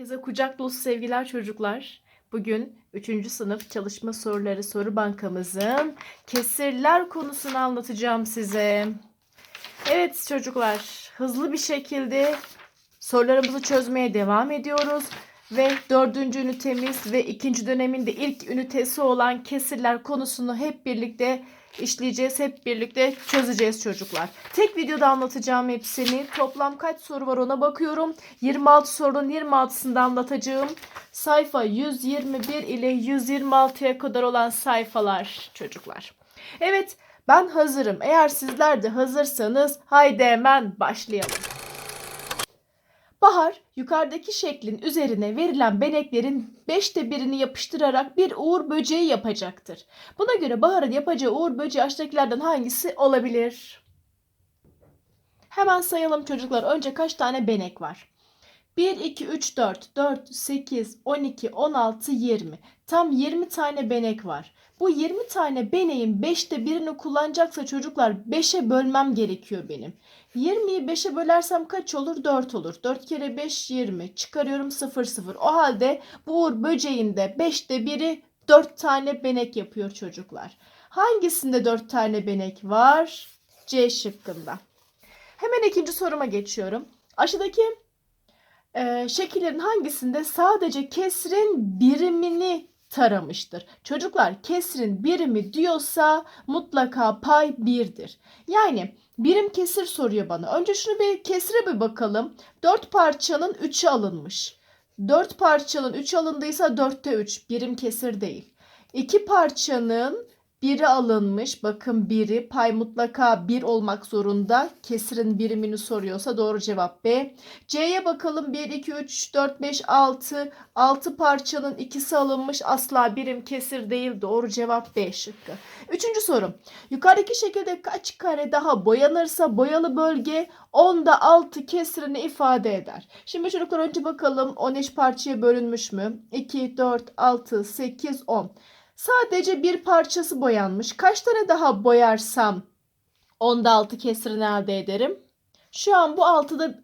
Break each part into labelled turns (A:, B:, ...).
A: Herkese kucak dolusu sevgiler çocuklar. Bugün 3. sınıf çalışma soruları soru bankamızın kesirler konusunu anlatacağım size. Evet çocuklar hızlı bir şekilde sorularımızı çözmeye devam ediyoruz. Ve dördüncü ünitemiz ve ikinci dönemin de ilk ünitesi olan kesirler konusunu hep birlikte işleyeceğiz. Hep birlikte çözeceğiz çocuklar. Tek videoda anlatacağım hepsini. Toplam kaç soru var ona bakıyorum. 26 sorunun 26'sını da anlatacağım. Sayfa 121 ile 126'ya kadar olan sayfalar çocuklar. Evet ben hazırım. Eğer sizler de hazırsanız haydi hemen başlayalım. Bahar yukarıdaki şeklin üzerine verilen beneklerin beşte birini yapıştırarak bir uğur böceği yapacaktır. Buna göre Bahar'ın yapacağı uğur böceği aşağıdakilerden hangisi olabilir? Hemen sayalım çocuklar. Önce kaç tane benek var? 1, 2, 3, 4, 4, 8, 12, 16, 20. Tam 20 tane benek var. Bu 20 tane beneğin 5'te birini kullanacaksa çocuklar 5'e bölmem gerekiyor benim. 20'yi 5'e bölersem kaç olur? 4 olur. 4 kere 5 20. Çıkarıyorum 0 0. O halde bu uğur böceğinde 5'te 1'i 4 tane benek yapıyor çocuklar. Hangisinde 4 tane benek var? C şıkkında. Hemen ikinci soruma geçiyorum. Aşağıdaki e, şekillerin hangisinde sadece kesrin birimini taramıştır. Çocuklar kesrin birimi diyorsa mutlaka pay birdir. Yani birim kesir soruyor bana. Önce şunu bir kesire bir bakalım. 4 parçanın 3'ü alınmış. 4 parçanın 3 alındıysa 4'te 3 birim kesir değil. 2 parçanın biri alınmış. Bakın biri. Pay mutlaka bir olmak zorunda. Kesirin birimini soruyorsa doğru cevap B. C'ye bakalım. 1, 2, 3, 4, 5, 6. 6 parçanın ikisi alınmış. Asla birim kesir değil. Doğru cevap B şıkkı. Üçüncü sorum. Yukarıdaki şekilde kaç kare daha boyanırsa boyalı bölge 10'da 6 kesirini ifade eder. Şimdi çocuklar önce bakalım 13 parçaya bölünmüş mü? 2, 4, 6, 8, 10. Sadece bir parçası boyanmış. Kaç tane daha boyarsam onda altı kesirini elde ederim. Şu an bu altıda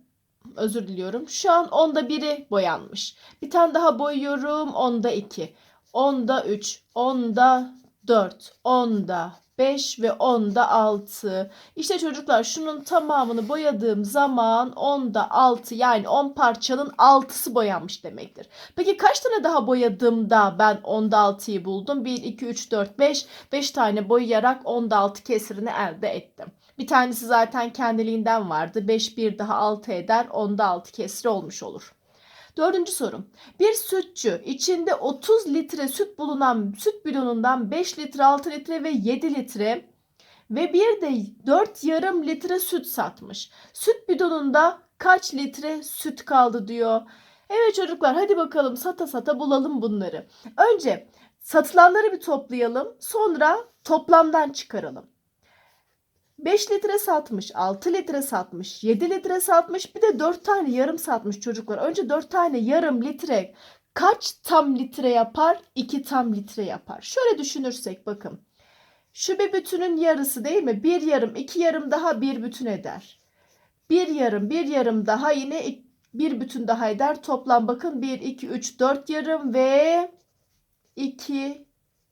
A: özür diliyorum. Şu an onda biri boyanmış. Bir tane daha boyuyorum. Onda iki. Onda üç. Onda dört. Onda 5 ve 10'da 6. İşte çocuklar şunun tamamını boyadığım zaman 10'da 6 yani 10 parçanın 6'sı boyanmış demektir. Peki kaç tane daha boyadığımda ben 10'da 6'yı buldum? 1, 2, 3, 4, 5. 5 tane boyayarak 10'da 6 kesirini elde ettim. Bir tanesi zaten kendiliğinden vardı. 5, 1 daha 6 eder. 10'da 6 kesri olmuş olur. Dördüncü sorum. Bir sütçü içinde 30 litre süt bulunan süt bidonundan 5 litre, 6 litre ve 7 litre ve bir de 4 yarım litre süt satmış. Süt bidonunda kaç litre süt kaldı diyor. Evet çocuklar hadi bakalım sata sata bulalım bunları. Önce satılanları bir toplayalım. Sonra toplamdan çıkaralım. 5 litre satmış, 6 litre satmış, 7 litre satmış bir de 4 tane yarım satmış çocuklar. Önce 4 tane yarım litre kaç tam litre yapar? 2 tam litre yapar. Şöyle düşünürsek bakın. Şu bir bütünün yarısı değil mi? Bir yarım, iki yarım daha bir bütün eder. Bir yarım, bir yarım daha yine bir bütün daha eder. Toplam bakın 1, 2, 3, 4 yarım ve 2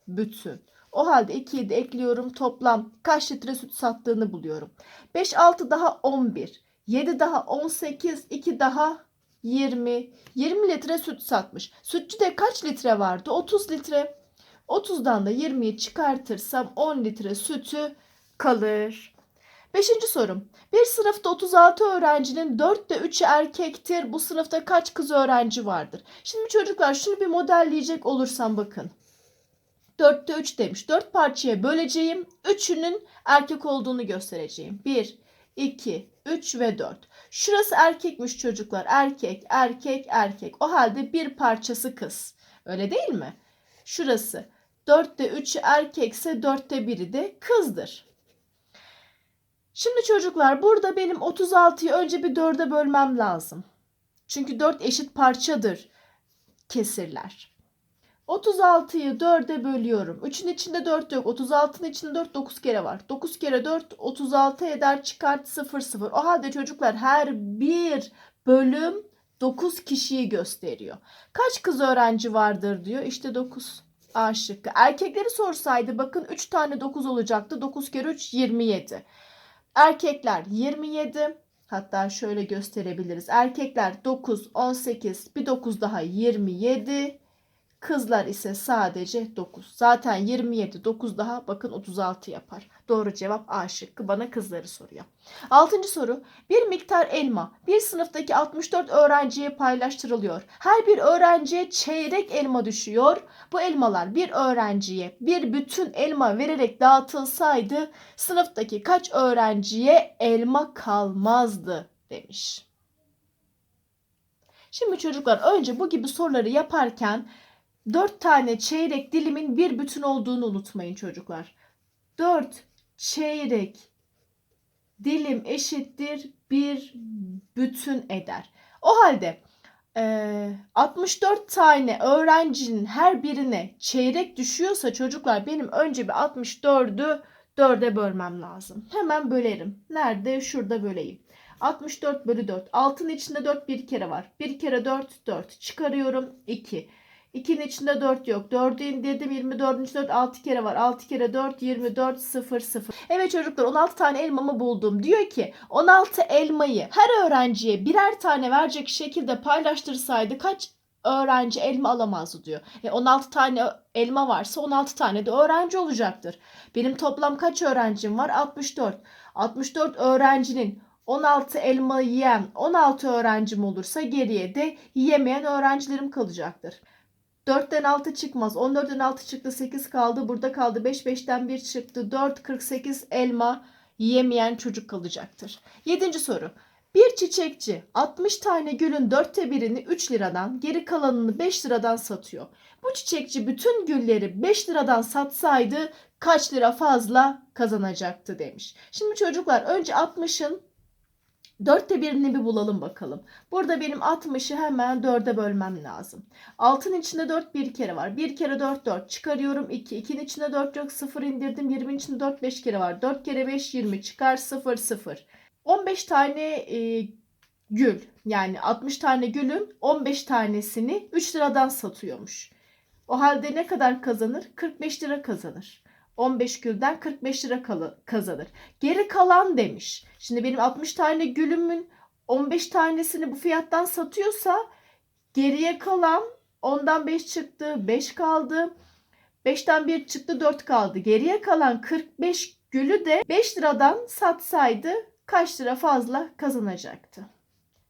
A: bütün. O halde 2'yi de ekliyorum. Toplam kaç litre süt sattığını buluyorum. 5 6 daha 11. 7 daha 18, 2 daha 20. 20 litre süt satmış. de kaç litre vardı? 30 litre. 30'dan da 20'yi çıkartırsam 10 litre sütü kalır. Beşinci sorum. Bir sınıfta 36 öğrencinin 4'te 3'ü erkektir. Bu sınıfta kaç kız öğrenci vardır? Şimdi çocuklar şunu bir modelleyecek olursam bakın. 4'te 3 demiş. 4 parçaya böleceğim. 3'ünün erkek olduğunu göstereceğim. 1, 2, 3 ve 4. Şurası erkekmiş çocuklar. Erkek, erkek, erkek. O halde bir parçası kız. Öyle değil mi? Şurası 4'te 3'ü erkekse 4'te 1'i de kızdır. Şimdi çocuklar burada benim 36'yı önce bir 4'e bölmem lazım. Çünkü 4 eşit parçadır kesirler. 36'yı 4'e bölüyorum. 3'ün içinde 4 yok. 36'nın içinde 4 9 kere var. 9 kere 4 36 eder çıkart 0 0. O halde çocuklar her bir bölüm 9 kişiyi gösteriyor. Kaç kız öğrenci vardır diyor. İşte 9. A şıkkı. Erkekleri sorsaydı bakın 3 tane 9 olacaktı. 9 kere 3 27. Erkekler 27. Hatta şöyle gösterebiliriz. Erkekler 9, 18, bir 9 daha 27. Kızlar ise sadece 9. Zaten 27 9 daha bakın 36 yapar. Doğru cevap A şıkkı bana kızları soruyor. Altıncı soru. Bir miktar elma bir sınıftaki 64 öğrenciye paylaştırılıyor. Her bir öğrenciye çeyrek elma düşüyor. Bu elmalar bir öğrenciye bir bütün elma vererek dağıtılsaydı sınıftaki kaç öğrenciye elma kalmazdı demiş. Şimdi çocuklar önce bu gibi soruları yaparken 4 tane çeyrek dilimin bir bütün olduğunu unutmayın çocuklar. 4 çeyrek dilim eşittir bir bütün eder. O halde 64 e, tane öğrencinin her birine çeyrek düşüyorsa çocuklar benim önce bir 64'ü 4'e bölmem lazım. Hemen bölerim. Nerede? Şurada böleyim. 64 bölü 4. Altın içinde 4 bir kere var. Bir kere 4 4. Çıkarıyorum 2. 2'nin içinde 4 yok. 4'ü indirdim 24. 4 6 kere var. 6 kere 4 24 0 0. Evet çocuklar 16 tane elmamı buldum. Diyor ki 16 elmayı her öğrenciye birer tane verecek şekilde paylaştırsaydı kaç öğrenci elma alamazdı diyor. E 16 tane elma varsa 16 tane de öğrenci olacaktır. Benim toplam kaç öğrencim var? 64. 64 öğrencinin 16 elma yiyen 16 öğrencim olursa geriye de yiyemeyen öğrencilerim kalacaktır. 4'ten 6 çıkmaz. 14'ten 6 çıktı 8 kaldı. Burada kaldı 5 5'ten 1 çıktı. 4 48 elma yiyemeyen çocuk kalacaktır. 7. soru. Bir çiçekçi 60 tane gülün dörtte birini 3 liradan geri kalanını 5 liradan satıyor. Bu çiçekçi bütün gülleri 5 liradan satsaydı kaç lira fazla kazanacaktı demiş. Şimdi çocuklar önce 60'ın Dörtte birini bir bulalım bakalım. Burada benim 60'ı hemen dörde bölmem lazım. Altın içinde dört bir kere var. Bir kere dört dört çıkarıyorum 2. 2'nin içinde dört yok Sıfır indirdim. 20'nin içinde dört beş kere var. Dört kere beş yirmi çıkar Sıfır sıfır. On beş tane e, gül yani 60 tane gülün 15 tanesini 3 liradan satıyormuş. O halde ne kadar kazanır? 45 lira kazanır. 15 gülden 45 lira kalı, kazanır. Geri kalan demiş. Şimdi benim 60 tane gülümün 15 tanesini bu fiyattan satıyorsa geriye kalan ondan 5 çıktı, 5 kaldı. 5'ten 1 çıktı, 4 kaldı. Geriye kalan 45 gülü de 5 liradan satsaydı kaç lira fazla kazanacaktı?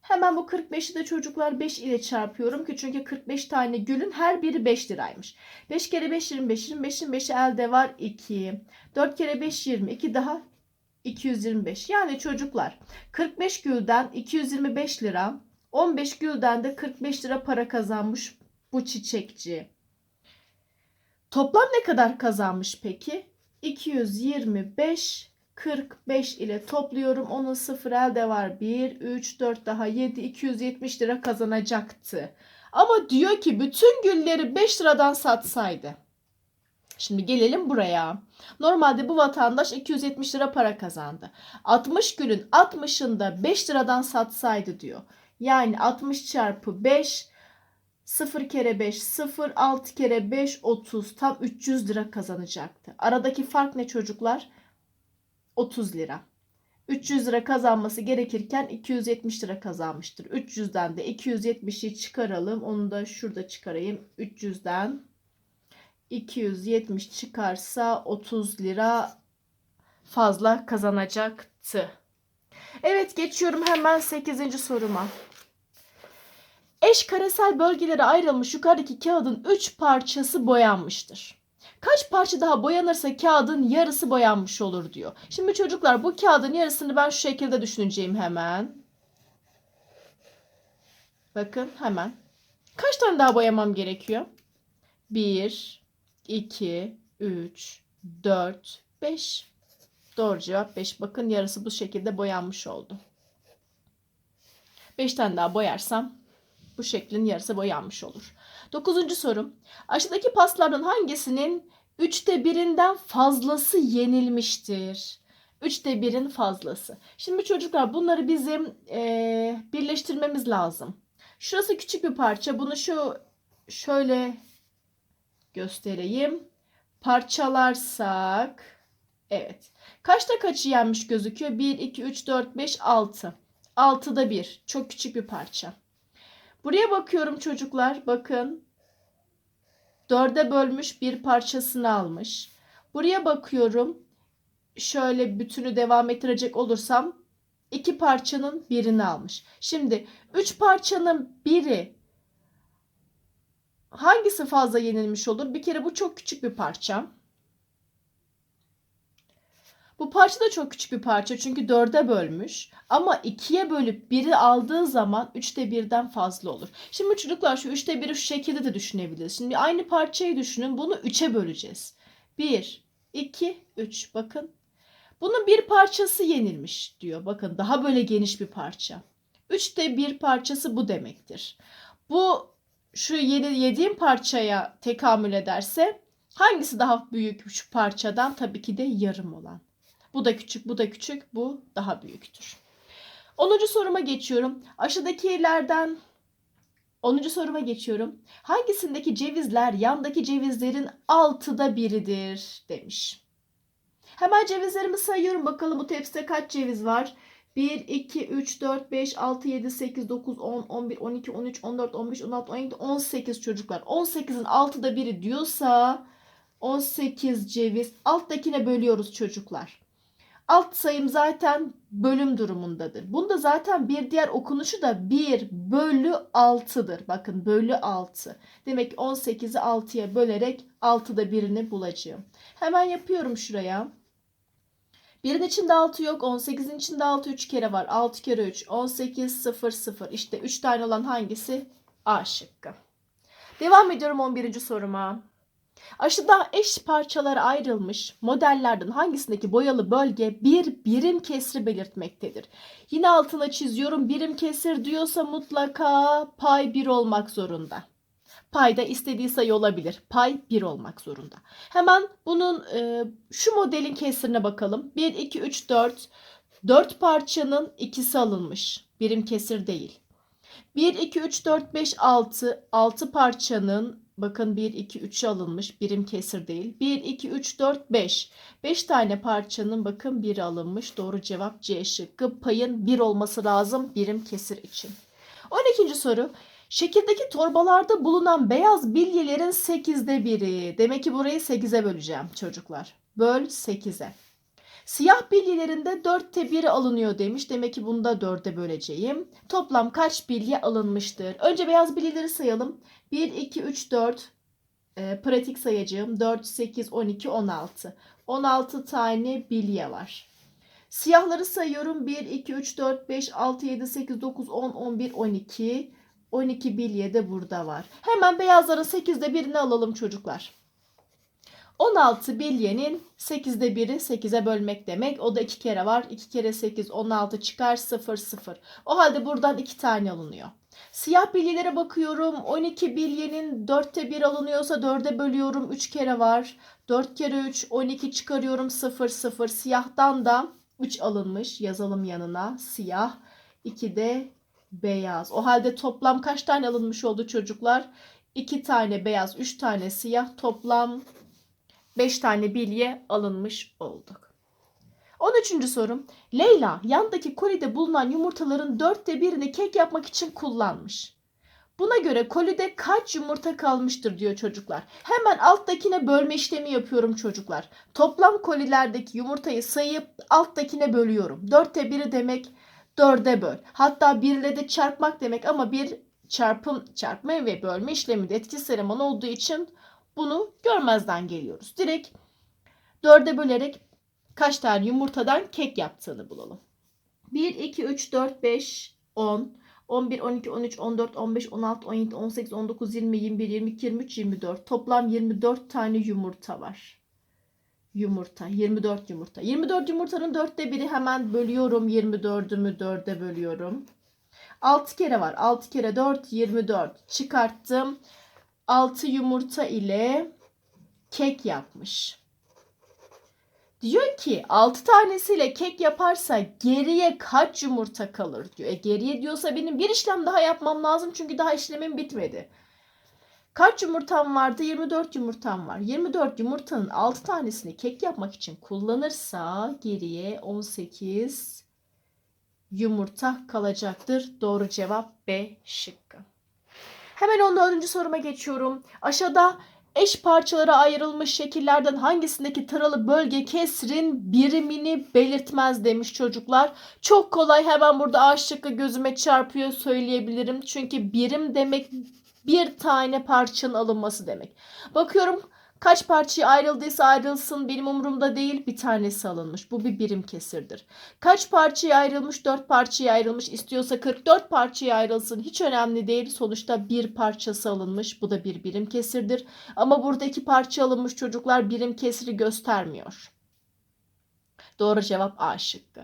A: Hemen bu 45'i de çocuklar 5 ile çarpıyorum ki çünkü 45 tane gülün her biri 5 liraymış. 5 kere 5 25, 25 5'i elde var 2. 4 kere 5 20, 2 daha 225. Yani çocuklar 45 gülden 225 lira, 15 gülden de 45 lira para kazanmış bu çiçekçi. Toplam ne kadar kazanmış peki? 225 45 ile topluyorum. Onun sıfır elde var. 1, 3, 4 daha 7, 270 lira kazanacaktı. Ama diyor ki bütün gülleri 5 liradan satsaydı. Şimdi gelelim buraya. Normalde bu vatandaş 270 lira para kazandı. 60 gülün 60'ında 5 liradan satsaydı diyor. Yani 60 çarpı 5 0 kere 5 0 6 kere 5 30 tam 300 lira kazanacaktı. Aradaki fark ne çocuklar? 30 lira. 300 lira kazanması gerekirken 270 lira kazanmıştır. 300'den de 270'i çıkaralım. Onu da şurada çıkarayım. 300'den 270 çıkarsa 30 lira fazla kazanacaktı. Evet geçiyorum hemen 8. soruma. Eş karesel bölgelere ayrılmış yukarıdaki kağıdın 3 parçası boyanmıştır. Kaç parça daha boyanırsa kağıdın yarısı boyanmış olur diyor. Şimdi çocuklar bu kağıdın yarısını ben şu şekilde düşüneceğim hemen. Bakın hemen. Kaç tane daha boyamam gerekiyor? 1, 2, 3, 4, 5. Doğru cevap 5. Bakın yarısı bu şekilde boyanmış oldu. 5 tane daha boyarsam bu şeklin yarısı boyanmış olur. Dokuzuncu sorum. Aşağıdaki paslardan hangisinin üçte birinden fazlası yenilmiştir? Üçte birin fazlası. Şimdi çocuklar bunları bizim e, birleştirmemiz lazım. Şurası küçük bir parça. Bunu şu şöyle göstereyim. Parçalarsak evet. Kaçta kaçı yenmiş gözüküyor? 1, 2, 3, 4, 5, 6. 6'da 1. Çok küçük bir parça. Buraya bakıyorum çocuklar. Bakın dörde bölmüş bir parçasını almış. Buraya bakıyorum. Şöyle bütünü devam ettirecek olursam iki parçanın birini almış. Şimdi üç parçanın biri hangisi fazla yenilmiş olur? Bir kere bu çok küçük bir parça. Bu parça da çok küçük bir parça çünkü dörde bölmüş. Ama ikiye bölüp biri aldığı zaman üçte birden fazla olur. Şimdi çocuklar şu üçte biri şu şekilde de düşünebiliriz. Şimdi aynı parçayı düşünün bunu üçe böleceğiz. Bir, iki, üç bakın. Bunun bir parçası yenilmiş diyor. Bakın daha böyle geniş bir parça. Üçte bir parçası bu demektir. Bu şu yeni yediğim parçaya tekamül ederse hangisi daha büyük şu parçadan? Tabii ki de yarım olan. Bu da küçük, bu da küçük, bu daha büyüktür. 10. soruma geçiyorum. Aşağıdakilerden 10. soruma geçiyorum. Hangisindeki cevizler yandaki cevizlerin altıda biridir demiş. Hemen cevizlerimi sayıyorum. Bakalım bu tepside kaç ceviz var? 1, 2, 3, 4, 5, 6, 7, 8, 9, 10, 11, 12, 13, 14, 15, 16, 17, 18 çocuklar. 18'in 6'da biri diyorsa 18 ceviz. Alttakine bölüyoruz çocuklar alt sayım zaten bölüm durumundadır. Bunda zaten bir diğer okunuşu da 1 bölü 6'dır. Bakın bölü 6. Demek ki 18'i 6'ya bölerek 6'da birini bulacağım. Hemen yapıyorum şuraya. 1'in içinde 6 yok. 18'in içinde 6 3 kere var. 6 kere 3 18 0 0. İşte 3 tane olan hangisi? A şıkkı. Devam ediyorum 11. soruma. Aşıda eş parçalara ayrılmış modellerden hangisindeki boyalı bölge bir birim kesri belirtmektedir? Yine altına çiziyorum birim kesir diyorsa mutlaka pay 1 olmak zorunda. Pay da istediği sayı olabilir. Pay 1 olmak zorunda. Hemen bunun e, şu modelin kesirine bakalım. 1, 2, 3, 4. 4 parçanın ikisi alınmış. Birim kesir değil. 1, 2, 3, 4, 5, 6. 6 parçanın Bakın 1, 2, 3'e alınmış. Birim kesir değil. 1, 2, 3, 4, 5. 5 tane parçanın bakın 1 alınmış. Doğru cevap C şıkkı. Payın 1 olması lazım birim kesir için. 12. soru. Şekildeki torbalarda bulunan beyaz bilyelerin 8'de biri. Demek ki burayı 8'e böleceğim çocuklar. Böl 8'e. Siyah bilyelerinde dörtte biri alınıyor demiş. Demek ki bunu da dörde böleceğim. Toplam kaç bilye alınmıştır? Önce beyaz bilyeleri sayalım. 1, 2, 3, 4 e, pratik sayacağım. 4, 8, 12, 16. 16 tane bilye var. Siyahları sayıyorum. 1, 2, 3, 4, 5, 6, 7, 8, 9, 10, 11, 12. 12 bilye de burada var. Hemen beyazların 8'de birini alalım çocuklar. 16 bilyenin 8'de 1'i 8'e bölmek demek. O da 2 kere var. 2 kere 8 16 çıkar 0 0. O halde buradan 2 tane alınıyor. Siyah bilyelere bakıyorum. 12 bilyenin 4'te 1 alınıyorsa 4'e bölüyorum. 3 kere var. 4 kere 3 12 çıkarıyorum 0 0. Siyahtan da 3 alınmış. Yazalım yanına. Siyah. 2 de beyaz. O halde toplam kaç tane alınmış oldu çocuklar? 2 tane beyaz, 3 tane siyah. Toplam 5 tane bilye alınmış olduk. 13. sorum. Leyla yandaki kolide bulunan yumurtaların dörtte birini kek yapmak için kullanmış. Buna göre kolide kaç yumurta kalmıştır diyor çocuklar. Hemen alttakine bölme işlemi yapıyorum çocuklar. Toplam kolilerdeki yumurtayı sayıp alttakine bölüyorum. Dörtte biri demek dörde böl. Hatta birle de çarpmak demek ama bir çarpım çarpma ve bölme işlemi de etkisiz eleman olduğu için bunu görmezden geliyoruz. Direkt dörde bölerek kaç tane yumurtadan kek yaptığını bulalım. 1, 2, 3, 4, 5, 10, 11, 12, 13, 14, 15, 16, 17, 18, 19, 20, 21, 22, 23, 24. Toplam 24 tane yumurta var. Yumurta. 24 yumurta. 24 yumurtanın dörtte biri hemen bölüyorum. 24'ümü dörde bölüyorum. 6 kere var. 6 kere 4, 24. Çıkarttım. 6 yumurta ile kek yapmış. Diyor ki 6 tanesiyle kek yaparsa geriye kaç yumurta kalır diyor. E geriye diyorsa benim bir işlem daha yapmam lazım çünkü daha işlemim bitmedi. Kaç yumurtam vardı? 24 yumurtam var. 24 yumurtanın 6 tanesini kek yapmak için kullanırsa geriye 18 yumurta kalacaktır. Doğru cevap B şıkkı. Hemen 14. soruma geçiyorum. Aşağıda eş parçalara ayrılmış şekillerden hangisindeki taralı bölge kesrin birimini belirtmez demiş çocuklar. Çok kolay hemen burada A şıkkı gözüme çarpıyor söyleyebilirim. Çünkü birim demek bir tane parçanın alınması demek. Bakıyorum Kaç parçaya ayrıldıysa ayrılsın benim umurumda değil bir tanesi alınmış. Bu bir birim kesirdir. Kaç parçaya ayrılmış dört parçaya ayrılmış istiyorsa 44 parçaya ayrılsın hiç önemli değil. Sonuçta bir parçası alınmış bu da bir birim kesirdir. Ama buradaki parça alınmış çocuklar birim kesiri göstermiyor. Doğru cevap A şıkkı.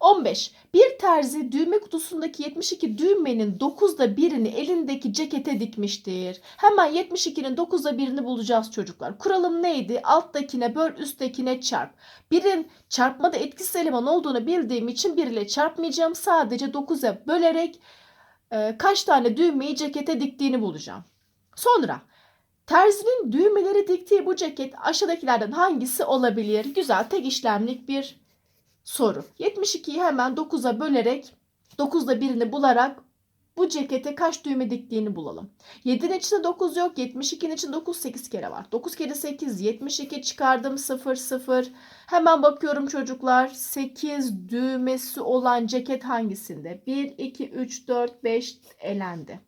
A: 15. Bir terzi düğme kutusundaki 72 düğmenin 9'da birini elindeki cekete dikmiştir. Hemen 72'nin 9'da birini bulacağız çocuklar. Kuralım neydi? Alttakine böl üsttekine çarp. Birin çarpmada etkisiz eleman olduğunu bildiğim için 1 ile çarpmayacağım. Sadece 9'a bölerek e, kaç tane düğmeyi cekete diktiğini bulacağım. Sonra terzinin düğmeleri diktiği bu ceket aşağıdakilerden hangisi olabilir? Güzel tek işlemlik bir soru. 72'yi hemen 9'a bölerek 9'da birini bularak bu cekete kaç düğme diktiğini bulalım. 7'nin içinde 9 yok. 72'nin içinde 9 8 kere var. 9 kere 8 72 çıkardım 0 0. Hemen bakıyorum çocuklar. 8 düğmesi olan ceket hangisinde? 1 2 3 4 5 elendi.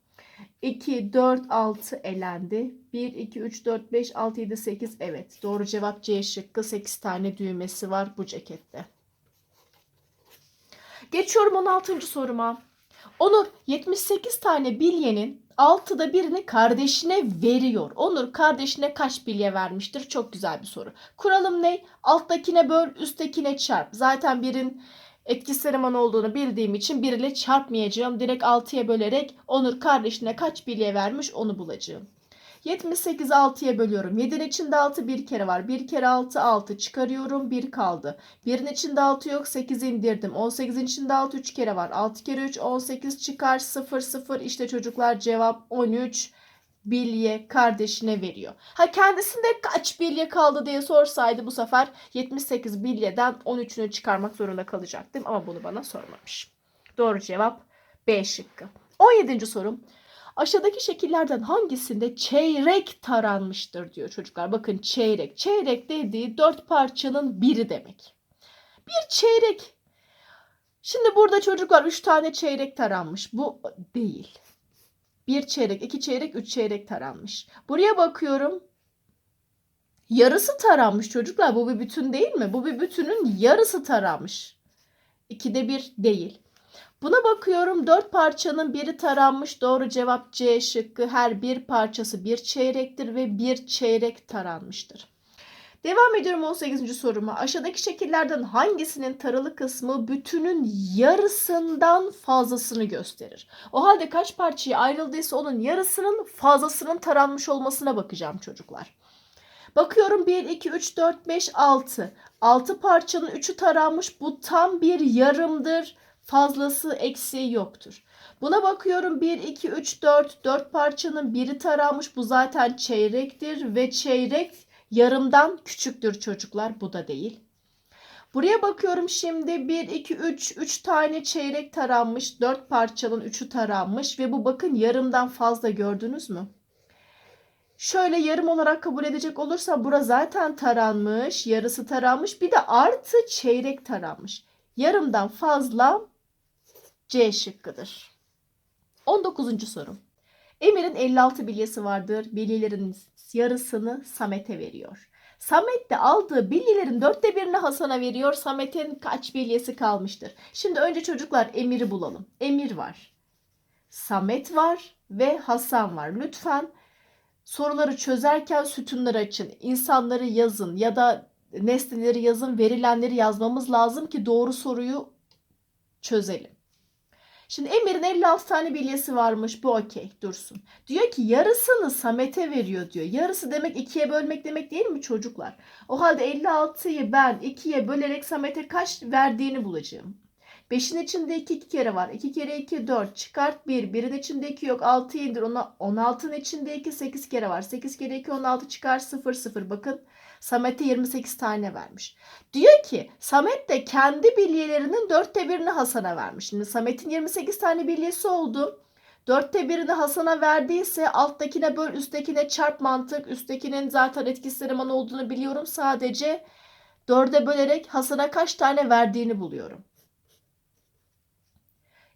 A: 2 4 6 elendi. 1 2 3 4 5 6 7 8 evet. Doğru cevap C şıkkı. 8 tane düğmesi var bu cekette. Geçiyorum 16. soruma. Onur 78 tane bilyenin 6'da birini kardeşine veriyor. Onur kardeşine kaç bilye vermiştir? Çok güzel bir soru. Kuralım ne? Alttakine böl, üsttekine çarp. Zaten birin etkisi eleman olduğunu bildiğim için bir ile çarpmayacağım. Direkt 6'ya bölerek Onur kardeşine kaç bilye vermiş onu bulacağım. 78'i 6'ya bölüyorum. 7'nin içinde 6 bir kere var. 1 kere 6 6 çıkarıyorum 1 kaldı. 1'in içinde 6 yok 8 indirdim. 18'in içinde 6 3 kere var. 6 kere 3 18 çıkar 0 0 işte çocuklar cevap 13 bilye kardeşine veriyor. Ha kendisinde kaç bilye kaldı diye sorsaydı bu sefer 78 bilyeden 13'ünü çıkarmak zorunda kalacaktım ama bunu bana sormamış. Doğru cevap B şıkkı. 17. sorum. Aşağıdaki şekillerden hangisinde çeyrek taranmıştır diyor çocuklar. Bakın çeyrek. Çeyrek dediği dört parçanın biri demek. Bir çeyrek. Şimdi burada çocuklar üç tane çeyrek taranmış. Bu değil. Bir çeyrek, iki çeyrek, üç çeyrek taranmış. Buraya bakıyorum. Yarısı taranmış çocuklar. Bu bir bütün değil mi? Bu bir bütünün yarısı taranmış. İkide bir değil. Buna bakıyorum dört parçanın biri taranmış doğru cevap C şıkkı her bir parçası bir çeyrektir ve bir çeyrek taranmıştır. Devam ediyorum 18. soruma. Aşağıdaki şekillerden hangisinin taralı kısmı bütünün yarısından fazlasını gösterir? O halde kaç parçaya ayrıldıysa onun yarısının fazlasının taranmış olmasına bakacağım çocuklar. Bakıyorum 1, 2, 3, 4, 5, 6. 6 parçanın 3'ü taranmış. Bu tam bir yarımdır fazlası eksiği yoktur. Buna bakıyorum 1, 2, 3, 4, 4 parçanın biri taranmış. Bu zaten çeyrektir ve çeyrek yarımdan küçüktür çocuklar. Bu da değil. Buraya bakıyorum şimdi 1, 2, 3, 3 tane çeyrek taranmış. 4 parçanın 3'ü taranmış ve bu bakın yarımdan fazla gördünüz mü? Şöyle yarım olarak kabul edecek olursa bura zaten taranmış, yarısı taranmış. Bir de artı çeyrek taranmış. Yarımdan fazla C şıkkıdır. 19. soru. Emir'in 56 bilyesi vardır. Bilyelerin yarısını Samet'e veriyor. Samet de aldığı bilyelerin dörtte birini Hasan'a veriyor. Samet'in kaç bilyesi kalmıştır? Şimdi önce çocuklar Emir'i bulalım. Emir var. Samet var ve Hasan var. Lütfen soruları çözerken sütunları açın. insanları yazın ya da nesneleri yazın. Verilenleri yazmamız lazım ki doğru soruyu çözelim. Şimdi Emir'in 56 tane bilyesi varmış. Bu okey dursun. Diyor ki yarısını Samet'e veriyor diyor. Yarısı demek ikiye bölmek demek değil mi çocuklar? O halde 56'yı ben ikiye bölerek Samet'e kaç verdiğini bulacağım. 5'in içinde 2 2 kere var. 2 kere 2 4 çıkart 1. 1'in içinde 2 yok. 6 indir. 16'nın içinde 2 8 kere var. 8 kere 2 16 çıkar 0 0. Bakın Samet'e 28 tane vermiş. Diyor ki Samet de kendi bilyelerinin dörtte birini Hasan'a vermiş. Şimdi Samet'in 28 tane bilyesi oldu. Dörtte birini Hasan'a verdiyse alttakine böl üsttekine çarp mantık. Üsttekinin zaten etkisi elemanı olduğunu biliyorum. Sadece dörde bölerek Hasan'a kaç tane verdiğini buluyorum.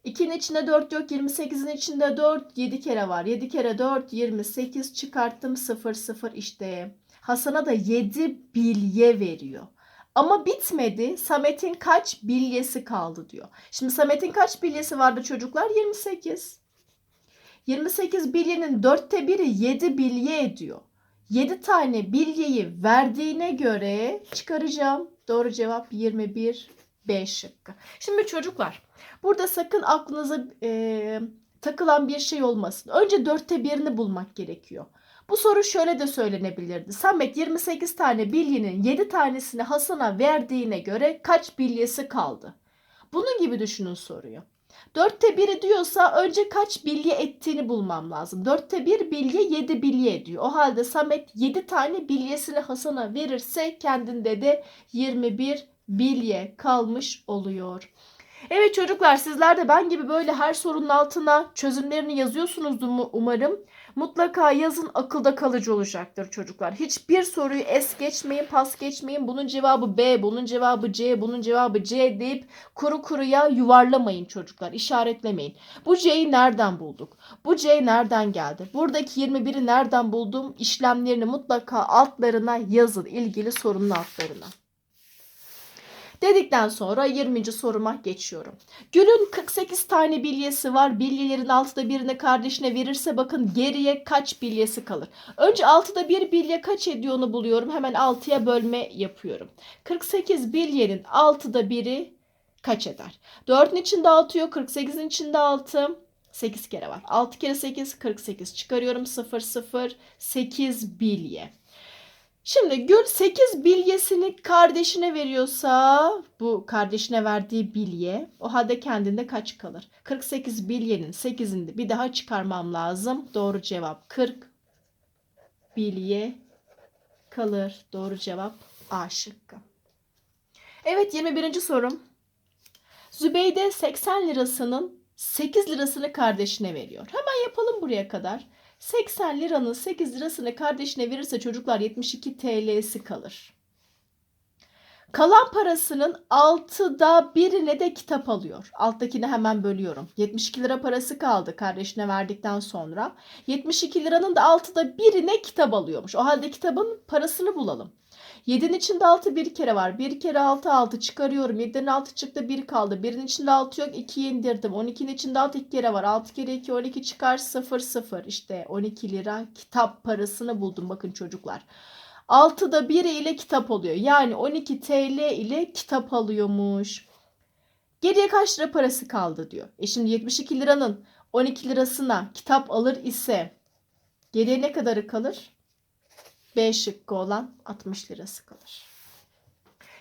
A: 2'nin içinde 4 yok. 28'in içinde 4. 7 kere var. 7 kere 4 28 çıkarttım 0 0 işte. Hasan'a da 7 bilye veriyor. Ama bitmedi. Samet'in kaç bilyesi kaldı diyor. Şimdi Samet'in kaç bilyesi vardı çocuklar? 28. 28 bilyenin dörtte biri 7 bilye ediyor. 7 tane bilyeyi verdiğine göre çıkaracağım. Doğru cevap 21 B şıkkı. Şimdi çocuklar burada sakın aklınıza e, takılan bir şey olmasın. Önce dörtte birini bulmak gerekiyor. Bu soru şöyle de söylenebilirdi. Samet 28 tane bilyinin 7 tanesini Hasan'a verdiğine göre kaç bilyesi kaldı? Bunun gibi düşünün soruyu. Dörtte biri diyorsa önce kaç bilye ettiğini bulmam lazım. Dörtte bir bilye 7 bilye ediyor. O halde Samet 7 tane bilyesini Hasan'a verirse kendinde de 21 bilye kalmış oluyor. Evet çocuklar sizler de ben gibi böyle her sorunun altına çözümlerini yazıyorsunuzdur mu umarım mutlaka yazın akılda kalıcı olacaktır çocuklar. Hiçbir soruyu es geçmeyin, pas geçmeyin. Bunun cevabı B, bunun cevabı C, bunun cevabı C deyip kuru kuruya yuvarlamayın çocuklar. İşaretlemeyin. Bu C'yi nereden bulduk? Bu C nereden geldi? Buradaki 21'i nereden buldum? İşlemlerini mutlaka altlarına yazın ilgili sorunun altlarına. Dedikten sonra 20. soruma geçiyorum. Gülün 48 tane bilyesi var. Bilyelerin altıda birini kardeşine verirse bakın geriye kaç bilyesi kalır. Önce altıda bir bilye kaç ediyor onu buluyorum. Hemen altıya bölme yapıyorum. 48 bilyenin altıda biri kaç eder? 4'ün içinde 6 yok. 48'in içinde 6. 8 kere var. 6 kere 8 48 çıkarıyorum 0 0 8 bilye. Şimdi Gül 8 bilyesini kardeşine veriyorsa bu kardeşine verdiği bilye o halde kendinde kaç kalır? 48 bilyenin 8'ini bir daha çıkarmam lazım. Doğru cevap 40 bilye kalır. Doğru cevap A şıkkı. Evet 21. sorum. Zübeyde 80 lirasının 8 lirasını kardeşine veriyor. Hemen yapalım buraya kadar. 80 liranın 8 lirasını kardeşine verirse çocuklar 72 TL'si kalır. Kalan parasının 6'da birine de kitap alıyor. Alttakini hemen bölüyorum. 72 lira parası kaldı kardeşine verdikten sonra. 72 liranın da 6'da birine kitap alıyormuş. O halde kitabın parasını bulalım. 7'nin içinde 6 bir kere var. Bir kere 6 6 çıkarıyorum. 7'den 6 çıktı 1 kaldı. 1'in içinde 6 yok 2'yi indirdim. 12'nin içinde 6 2 kere var. 6 kere 2 12 çıkar 0 0. İşte 12 lira kitap parasını buldum bakın çocuklar. 6'da 1 ile kitap oluyor. Yani 12 TL ile kitap alıyormuş. Geriye kaç lira parası kaldı diyor. E şimdi 72 liranın 12 lirasına kitap alır ise geriye ne kadarı kalır? B şıkkı olan 60 lirası kalır.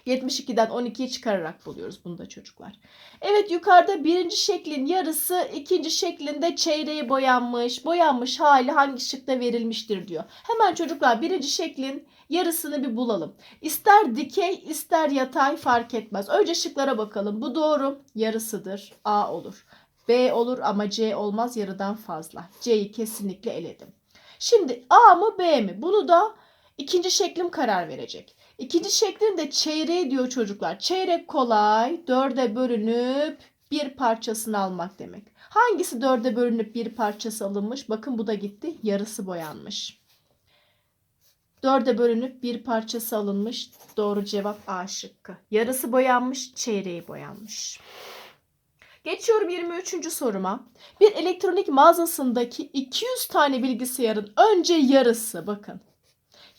A: 72'den 12'yi çıkararak buluyoruz bunu da çocuklar. Evet yukarıda birinci şeklin yarısı ikinci şeklinde çeyreği boyanmış. Boyanmış hali hangi şıkta verilmiştir diyor. Hemen çocuklar birinci şeklin yarısını bir bulalım. İster dikey ister yatay fark etmez. Önce şıklara bakalım. Bu doğru yarısıdır A olur. B olur ama C olmaz yarıdan fazla. C'yi kesinlikle eledim. Şimdi A mı B mi? Bunu da İkinci şeklim karar verecek. İkinci şeklin de çeyreği diyor çocuklar. Çeyrek kolay, dörde bölünüp bir parçasını almak demek. Hangisi dörde bölünüp bir parçası alınmış? Bakın bu da gitti. Yarısı boyanmış. Dörde bölünüp bir parçası alınmış. Doğru cevap A şıkkı. Yarısı boyanmış, çeyreği boyanmış. Geçiyorum 23. soruma. Bir elektronik mağazasındaki 200 tane bilgisayarın önce yarısı bakın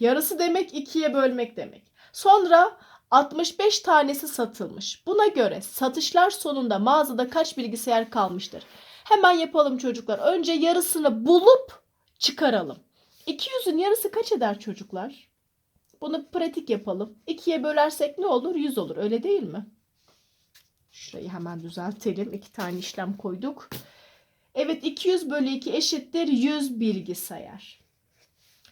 A: Yarısı demek ikiye bölmek demek. Sonra 65 tanesi satılmış. Buna göre satışlar sonunda mağazada kaç bilgisayar kalmıştır? Hemen yapalım çocuklar. Önce yarısını bulup çıkaralım. 200'ün yarısı kaç eder çocuklar? Bunu pratik yapalım. 2'ye bölersek ne olur? 100 olur. Öyle değil mi? Şurayı hemen düzeltelim. İki tane işlem koyduk. Evet 200 bölü 2 eşittir 100 bilgisayar.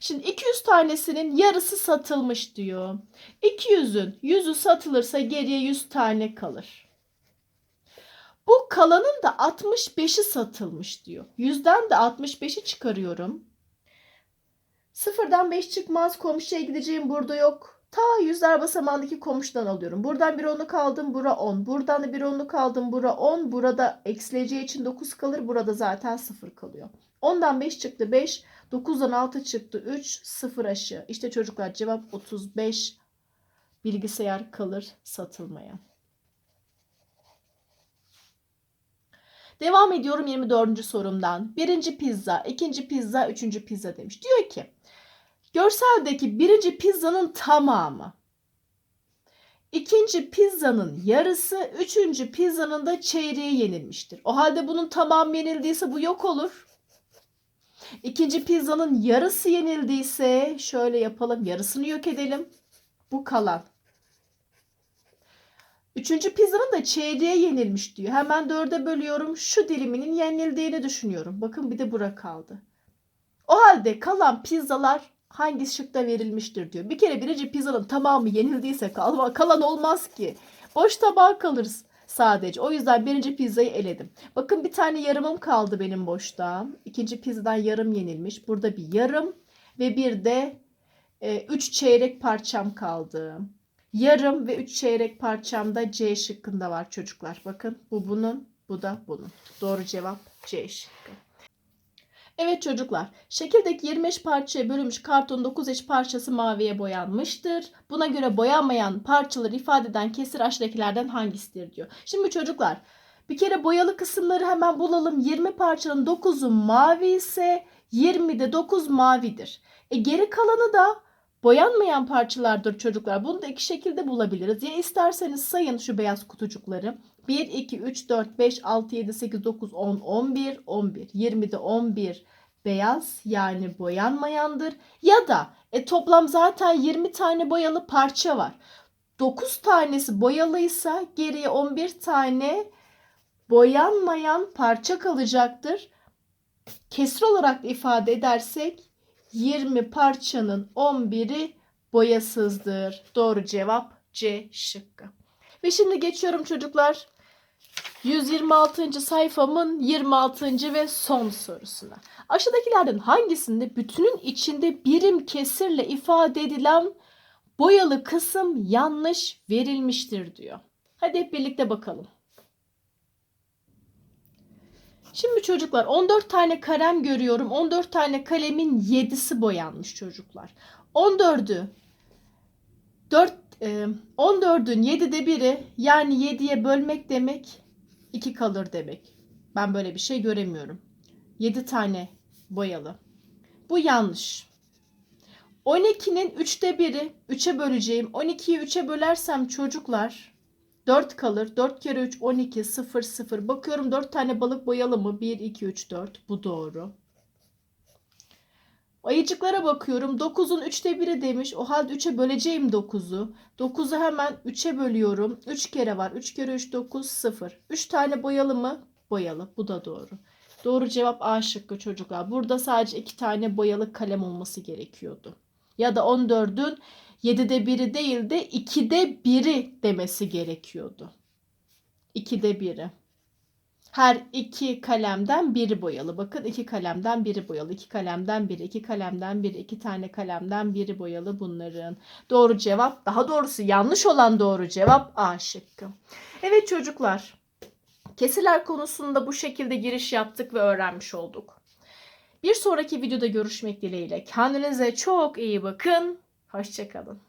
A: Şimdi 200 tanesinin yarısı satılmış diyor. 200'ün 100'ü satılırsa geriye 100 tane kalır. Bu kalanın da 65'i satılmış diyor. 100'den de 65'i çıkarıyorum. Sıfırdan 5 çıkmaz komşuya gideceğim burada yok. Ta yüzler basamağındaki komşudan alıyorum. Buradan bir onluk aldım bura 10. Buradan da bir onluk aldım bura 10. Burada eksileceği için 9 kalır. Burada zaten 0 kalıyor. Ondan 5 çıktı 5. 9'dan 6 çıktı 3 0 aşı. İşte çocuklar cevap 35 bilgisayar kalır satılmaya. Devam ediyorum 24. sorumdan. Birinci pizza, ikinci pizza, üçüncü pizza demiş. Diyor ki görseldeki birinci pizzanın tamamı, ikinci pizzanın yarısı, üçüncü pizzanın da çeyreği yenilmiştir. O halde bunun tamam yenildiyse bu yok olur. İkinci pizzanın yarısı yenildiyse şöyle yapalım. Yarısını yok edelim. Bu kalan. Üçüncü pizzanın da çeyreğe yenilmiş diyor. Hemen dörde bölüyorum. Şu diliminin yenildiğini düşünüyorum. Bakın bir de bura kaldı. O halde kalan pizzalar hangi şıkta verilmiştir diyor. Bir kere birinci pizzanın tamamı yenildiyse kalma, kalan olmaz ki. Boş tabağa kalırız sadece. O yüzden birinci pizzayı eledim. Bakın bir tane yarımım kaldı benim boşta. İkinci pizzadan yarım yenilmiş. Burada bir yarım ve bir de 3 e, üç çeyrek parçam kaldı. Yarım ve 3 çeyrek parçamda C şıkkında var çocuklar. Bakın bu bunun, bu da bunun. Doğru cevap C şıkkı. Evet çocuklar, şekildeki 25 eş parçaya bölünmüş karton 9 eş parçası maviye boyanmıştır. Buna göre boyanmayan parçaları ifade eden kesir aşağıdakilerden hangisidir diyor. Şimdi çocuklar, bir kere boyalı kısımları hemen bulalım. 20 parçanın 9'u mavi ise 20'de 9 mavidir. E geri kalanı da boyanmayan parçalardır çocuklar. Bunu da iki şekilde bulabiliriz. Ya isterseniz sayın şu beyaz kutucukları. 1, 2, 3, 4, 5, 6, 7, 8, 9, 10, 11, 11. 20'de 11 beyaz yani boyanmayandır. Ya da e, toplam zaten 20 tane boyalı parça var. 9 tanesi boyalıysa geriye 11 tane boyanmayan parça kalacaktır. Kesir olarak ifade edersek 20 parçanın 11'i boyasızdır. Doğru cevap C şıkkı. Ve şimdi geçiyorum çocuklar 126. sayfamın 26. ve son sorusuna. Aşağıdakilerden hangisinde bütünün içinde birim kesirle ifade edilen boyalı kısım yanlış verilmiştir diyor. Hadi hep birlikte bakalım. Şimdi çocuklar 14 tane kalem görüyorum. 14 tane kalemin 7'si boyanmış çocuklar. 14'ü 4 14'ün 7'de biri, yani 7'ye bölmek demek 2 kalır demek. Ben böyle bir şey göremiyorum. 7 tane boyalı. Bu yanlış. 12'nin 3'te biri, 3'e böleceğim. 12'yi 3'e bölersem çocuklar 4 kalır. 4 kere 3 12 0 0. Bakıyorum 4 tane balık boyalı mı? 1 2 3 4. Bu doğru. Ayıcıklara bakıyorum. 9'un 3'te 1'i demiş. O halde 3'e böleceğim 9'u. 9'u hemen 3'e bölüyorum. 3 kere var. 3 kere 3 9 0. 3 tane boyalı mı? Boyalı. Bu da doğru. Doğru cevap A şıkkı çocuklar. Burada sadece 2 tane boyalı kalem olması gerekiyordu. Ya da 14'ün 7'de biri değil de 2'de biri demesi gerekiyordu. 2'de biri. Her iki kalemden biri boyalı. Bakın iki kalemden biri boyalı. iki kalemden biri, iki kalemden biri, iki tane kalemden biri boyalı bunların. Doğru cevap, daha doğrusu yanlış olan doğru cevap A şıkkı. Evet çocuklar, kesiler konusunda bu şekilde giriş yaptık ve öğrenmiş olduk. Bir sonraki videoda görüşmek dileğiyle. Kendinize çok iyi bakın. Hoşçakalın.